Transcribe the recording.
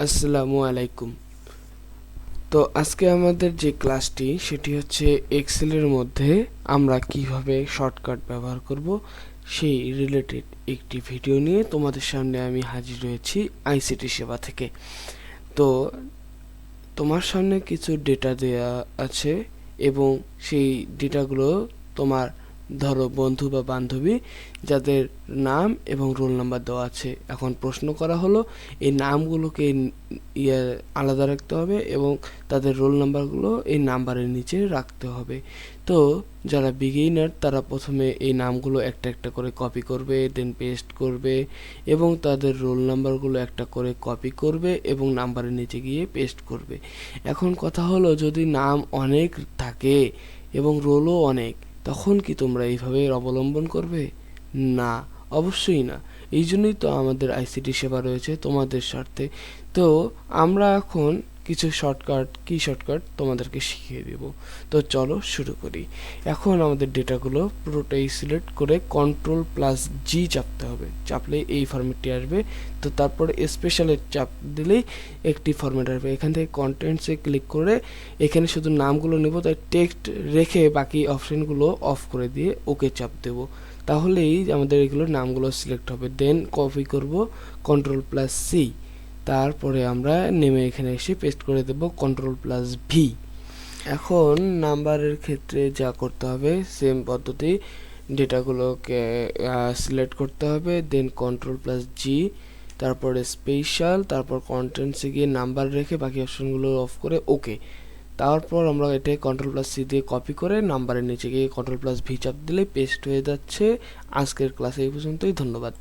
আসসালামু আলাইকুম তো আজকে আমাদের যে ক্লাসটি, সেটি হচ্ছে এক্সেলের মধ্যে আমরা কীভাবে শর্টকাট ব্যবহার করব, সেই রিলেটেড একটি ভিডিও নিয়ে তোমাদের সামনে আমি হাজির হয়েছি আইসিটি সেবা থেকে। তো তোমার সামনে কিছু ডেটা দেয়া আছে এবং সেই ডেটাগুলো তোমার ধরো বন্ধু বা বান্ধবী যাদের নাম এবং রোল নাম্বার দেওয়া আছে। এখন প্রশ্ন করা হলো, এই নামগুলোকে ইয়ে আলাদা রাখতে হবে এবং তাদের রোল নাম্বারগুলো এই নাম্বারের নিচে রাখতে হবে। তো যারা বিগিনার তারা প্রথমে এই নামগুলো একটা একটা করে কপি করবে দেন পেস্ট করবে এবং তাদের রোল নাম্বারগুলো একটা করে কপি করবে এবং নাম্বারের নিচে গিয়ে পেস্ট করবে। এখন কথা হলো, যদি নাম অনেক থাকে এবং রোলও অনেক তখন কি তোমরা এইভাবে অবলম্বন করবে? না, অবশ্যই না। এই জন্যই তো আমাদের আইসিটি সেবা রয়েছে তোমাদের স্বার্থে। তো আমরা এখন কিছু শর্টকাট কি শর্টকাট তোমাদেরকে শিখিয়ে দেব। তো চলো শুরু করি। এখন আমাদের ডেটাগুলো পুরোটাই সিলেক্ট করে কন্ট্রোল প্লাস জি চাপতে হবে। চাপলে এই ফরম্যাটটি আসবে। তো তারপরে স্পেশালের চাপ দিলেই একটি ফরম্যাট আসবে। এখান থেকে কন্টেন্টসে ক্লিক করে এখানে শুধু নামগুলো নেব, তাই টেক্সট রেখে বাকি অপশানগুলো অফ করে দিয়ে ওকে চাপ দেব। তাহলেই আমাদের এগুলো নামগুলো সিলেক্ট হবে। দেন কপি করব কন্ট্রোল প্লাস সি তারপরে আমরা নেমে এখানে এসে পেস্ট করে দেব কন্ট্রোল প্লাস ভি এখন নাম্বারের ক্ষেত্রে যা করতে হবে সেম পদ্ধতি, ডেটাগুলোকে সিলেক্ট করতে হবে দেন কন্ট্রোল প্লাস জি তারপরে স্পেশাল তারপর কন্টেন্টসে গিয়ে নাম্বার রেখে বাকি অপশনগুলো অফ করে ওকে তারপর আমরা এটা কন্ট্রোল প্লাস সি দিয়ে কপি করে নাম্বারের নিচে গিয়ে কন্ট্রোল প্লাস ভি চাপ দিলে পেস্ট হয়ে যাচ্ছে। আজকের ক্লাসে এই পর্যন্তই, ধন্যবাদ।